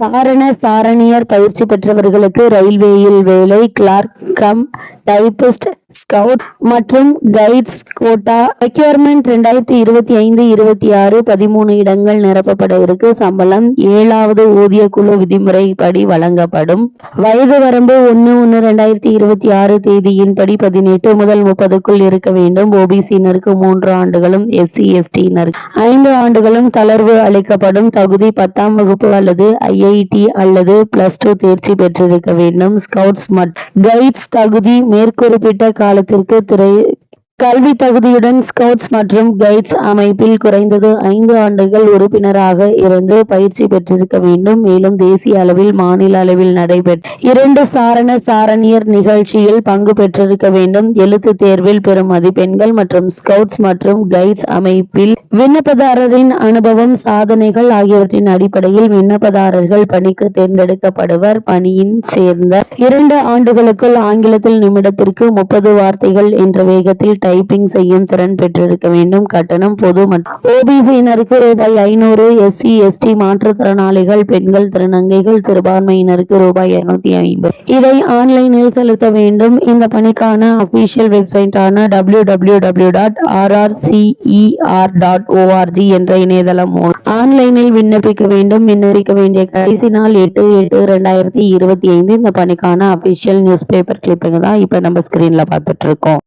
சாரண சாரணியர் பயிற்சி பெற்றவர்களுக்கு ரயில்வேயில் வேலை கிளார்க் கம் டைபிஸ்ட் ஸ்கவுட் மற்றும் கைட்ஸ் கோட்டா ரெக்யர்மெண்ட் ரெண்டாயிரத்தி இருபத்தி ஐந்து இருபத்தி ஆறு பதிமூணு இடங்கள் நிரப்பப்பட இருக்கு. சம்பளம் ஏழாவது ஊதிய குழு விதிமுறைப்படி வழங்கப்படும். வயது வரம்பு ஒன்று ஒன்று ரெண்டாயிரத்தி இருபத்தி ஆறு தேதியின்படி பதினெட்டு முதல் முப்பதுக்குள் இருக்க வேண்டும். ஓபிசியினருக்கு மூன்று ஆண்டுகளும் எஸ்சி எஸ்டியினருக்கு ஐந்து ஆண்டுகளும் தளர்வு அளிக்கப்படும். தகுதி பத்தாம் வகுப்பு அல்லது ஐஐடி அல்லது பிளஸ் டூ தேர்ச்சி பெற்றிருக்க வேண்டும். ஸ்கவுட்ஸ் மற்றும் கைட்ஸ் தகுதி மேற்குறிப்பிட்ட காலத்திற்கு திரை கல்வி தகுதியுடன் ஸ்கவுட்ஸ் மற்றும் கைட்ஸ் அமைப்பில் குறைந்தது ஐந்து ஆண்டுகள் உறுப்பினராக இருந்து பயிற்சி பெற்றிருக்க வேண்டும். மேலும் தேசிய அளவில் மாநில அளவில் நடைபெற்ற இரண்டு சாரண சாரணியர் நிகழ்ச்சியில் பங்கு பெற்றிருக்க வேண்டும். எழுத்து தேர்வில் பெறும் மதிப்பெண்கள் மற்றும் ஸ்கவுட்ஸ் மற்றும் கைட்ஸ் அமைப்பில் விண்ணப்பதாரரின் அனுபவம் சாதனைகள் ஆகியவற்றின் அடிப்படையில் விண்ணப்பதாரர்கள் பணிக்கு தேர்ந்தெடுக்கப்படுவர். பணியின் சேர்ந்த இரண்டு ஆண்டுகளுக்குள் ஆங்கிலத்தில் நிமிடத்திற்கு முப்பது வார்த்தைகள் என்ற வேகத்தில் டைப்பிங் செய்யும் திறன் பெற்றிருக்க வேண்டும். கட்டணம் பொது மற்றும் ஓபிசியினருக்கு ரூபாய் ஐநூறு எஸ்சி எஸ்டி மாற்றுத்திறனாளிகள் பெண்கள் திருநங்கைகள் சிறுபான்மையினருக்கு ரூபாய் இருநூத்தி ஐம்பது. இதை ஆன்லைனில் செலுத்த வேண்டும். இந்த பணிக்கான official வெப்சைட்டான W W W dot RRCER dot ORG என்ற இணையதளம் மூலம் ஆன்லைனில் விண்ணப்பிக்க வேண்டும். விண்ணப்பிக்க வேண்டிய கடைசி நாள் எட்டு எட்டு ரெண்டாயிரத்தி இருபத்தி ஐந்து. இந்த பணிக்கான அபிஷியல் நியூஸ் பேப்பர் கிளிப்பிங் தான் இப்ப நம்ம ஸ்கிரீன்ல பார்த்துட்டு இருக்கோம்.